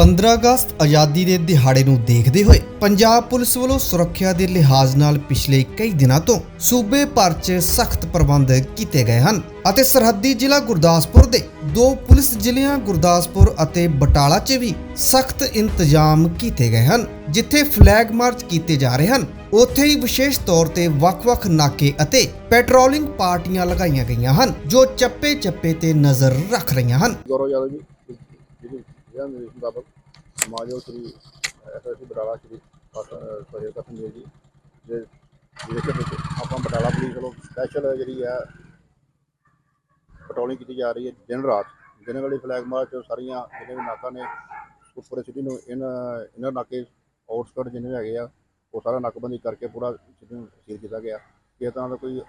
15 ਅਗਸਤ ਆਜ਼ਾਦੀ ਦੇ ਦਿਹਾੜੇ ਨੂੰ ਦੇਖਦੇ ਹੋਏ ਪੰਜਾਬ ਪੁਲਿਸ ਵੱਲੋਂ ਸੁਰੱਖਿਆ ਦੇ ਲਿਹਾਜ਼ ਨਾਲ ਪਿਛਲੇ ਕਈ ਦਿਨਾਂ ਤੋਂ ਸੂਬੇ ਭਰ 'ਚ ਸਖਤ ਪ੍ਰਬੰਧ ਕੀਤੇ ਗਏ ਹਨ ਅਤੇ ਸਰਹੱਦੀ ਜ਼ਿਲ੍ਹਾ ਗੁਰਦਾਸਪੁਰ ਦੇ ਦੋ ਪੁਲਿਸ ਜ਼ਿਲ੍ਹਿਆਂ ਗੁਰਦਾਸਪੁਰ ਅਤੇ ਬਟਾਲਾ 'ਚ ਵੀ ਸਖਤ ਇੰਤਜ਼ਾਮ ਕੀਤੇ ਗਏ ਹਨ, ਜਿੱਥੇ ਫਲੈਗ ਮਾਰਚ ਕੀਤੇ ਜਾ ਰਹੇ ਹਨ। ਉੱਥੇ ਹੀ ਵਿਸ਼ੇਸ਼ ਤੌਰ ਤੇ ਵੱਖ-ਵੱਖ ਨਾਕੇ ਅਤੇ ਪੈਟਰੋਲਿੰਗ ਪਾਰਟੀਆਂ ਲਗਾਈਆਂ ਗਈਆਂ ਹਨ, ਜੋ ਚੱਪੇ-ਚੱਪੇ ਤੇ ਨਜ਼ਰ ਰੱਖ ਰਹੀਆਂ ਹਨ। ਗੌਰਵ ਯਾਦਵ ਜੀ ਜਿਹੜੀ ਜਿਹੜਾ ਨਿਰਦੇਸ਼ ਮੁਤਾਬਕ ਸਮਾਜੋ ਸ੍ਰੀ ਐਸਐਸਸੀ ਬਟਾਲਾ ਸ੍ਰੀ ਸਹਿਰ ਕਸਮ ਜੀ, ਦੇ ਜਿਹੜੇ ਵਿੱਚ ਆਪਾਂ ਬਟਾਲਾ ਪੁਲਿਸ ਵੱਲੋਂ ਸਪੈਸ਼ਲ ਜਿਹੜੀ ਹੈ ਪੈਟਰੋਲਿੰਗ ਕੀਤੀ ਜਾ ਰਹੀ ਹੈ ਦਿਨ ਰਾਤ। ਦਿਨ ਵੇਲੇ ਫਲੈਗ ਮਾਰਚ ਸਾਰੀਆਂ ਜਿਹੜੇ ਵੀ ਨਾਕਾ ਨੇ, ਉੱਪਰ ਸਿਟੀ ਨੂੰ ਇਹਨਾਂ ਇਹਨਾਂ ਨਾਕੇ ਆਊਟਸਕਟ ਜਿੰਨੇ ਵੀ ਹੈਗੇ ਆ, ਉਹ ਸਾਰਾ ਨਾਕਬੰਦੀ ਕਰਕੇ ਪੂਰਾ ਸਿਟੀ ਨੂੰ ਸੀਲ ਕੀਤਾ ਗਿਆ। ਕਿ ਤਾਂ ਦਾ ਕੋਈ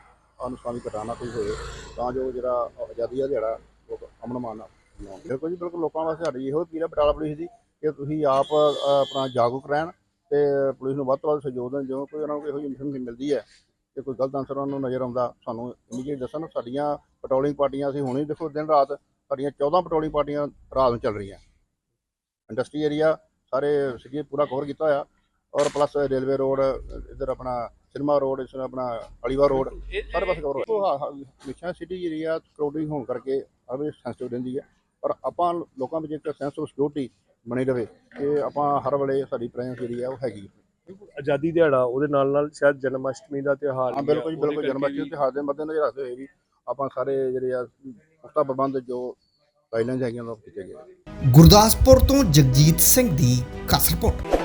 ਅਨੁਸਾਮੀ ਘਟਨਾ ਕੋਈ ਹੋਵੇ, ਤਾਂ ਜੋ ਜਿਹੜਾ ਆਜ਼ਾਦੀ ਦਾ ਦਿਹਾੜਾ ਉਹ ਅਮਨ ਮਾਨ ਬਿਲਕੁਲ ਜੀ, ਬਿਲਕੁਲ ਲੋਕਾਂ ਵਾਸਤੇ ਸਾਡੀ ਇਹੋ ਅਪੀਲ ਹੈ ਬਟਾਲਾ ਪੁਲਿਸ ਦੀ, ਕਿ ਤੁਸੀਂ ਆਪ ਆਪਣਾ ਜਾਗਰੂਕ ਰਹਿਣ ਤੇ ਪੁਲਿਸ ਨੂੰ ਵੱਧ ਤੋਂ ਵੱਧ ਸਹਿਯੋਗ ਦੇਣ, ਜਿਉਂ ਕੋਈ ਉਹਨਾਂ ਨੂੰ ਇਹੋ ਜਿਹੀ ਇਨਫੋਰਮੇਸ਼ਨ ਮਿਲਦੀ ਹੈ ਕਿ ਕੋਈ ਗਲਤ ਅਨਸਰ ਉਹਨਾਂ ਨੂੰ ਨਜ਼ਰ ਆਉਂਦਾ, ਸਾਨੂੰ ਇਮੀਡੀਏਟ ਦੱਸਣ, ਸਾਡੀਆਂ ਪੈਟਰੋਲਿੰਗ ਪਾਰਟੀਆਂ, ਅਸੀਂ ਹੁਣੇ ਦੇਖੋ ਦਿਨ ਰਾਤ ਸਾਡੀਆਂ 14 ਪੈਟਰੋਲਿੰਗ ਪਾਰਟੀਆਂ ਰਾਤ ਨੂੰ ਚੱਲ ਰਹੀਆਂ। ਇੰਡਸਟਰੀ ਏਰੀਆ ਸਾਰੇ ਸਿਟੀ ਪੂਰਾ ਕਵਰ ਕੀਤਾ ਹੋਇਆ ਔਰ ਪਲੱਸ ਰੇਲਵੇ ਰੋਡ ਇੱਧਰ ਆਪਣਾ ਸਿਨਮਾ ਰੋਡ ਇਸ ਆਪਣਾ ਅਲੀਵਾ ਰੋਡ ਸਾਰੇ ਪਾਸੇ ਕਵਰ ਹੋਇਆ ਹਮੇਸ਼ਾ ਸਿਟੀ ਏਰੀਆ ਕਰੋਡਿੰਗ ਹੋਣ ਕਰਕੇ ਹਰ ਵੇਲੇ ਸੈਂਸਿਟਿਵ ਰਹਿੰਦੀ ਹੈ। ਪਰ ਆਪਾਂ ਲੋਕਾਂ ਵਿੱਚ ਇੱਕ ਸੈਂਸ ਆਫ ਸਿਕਿਉਰਿਟੀ ਬਣੀ ਰਵੇ ਕਿ ਆਪਾਂ ਹਰ ਵੇਲੇ ਸਾਡੀ ਪ੍ਰੈਜ਼ੈਂਸ ਜਿਹੜੀ ਹੈ ਉਹ ਹੈਗੀ ਆਜ਼ਾਦੀ ਦਿਹਾੜਾ ਉਹਦੇ ਨਾਲ ਨਾਲ ਸ਼ਾਇਦ ਜਨਮ ਅਸ਼ਟਮੀ ਦਾ ਤਿਉਹਾਰ ਹਾਂ ਬਿਲਕੁਲ ਬਿਲਕੁਲ ਜਨਮ ਅਸ਼ਟਮੀ ਤਿਉਹਾਰ ਦੇ ਮੱਦੇਨਜ਼ਰ ਰੱਖਦੇ ਹੋਏ ਵੀ ਆਪਾਂ ਸਾਰੇ ਜਿਹੜੇ ਆ ਪੁਖਤਾ ਪ੍ਰਬੰਧ ਜੋ ਗਾਈਡਲਾਈਨਸ ਹੈਗੀਆਂ ਉਹ ਕੀਤੇ ਗਏ ਗੁਰਦਾਸਪੁਰ ਤੋਂ ਜਗਜੀਤ ਸਿੰਘ ਦੀ ਖਾਸ ਰਿਪੋਰਟ।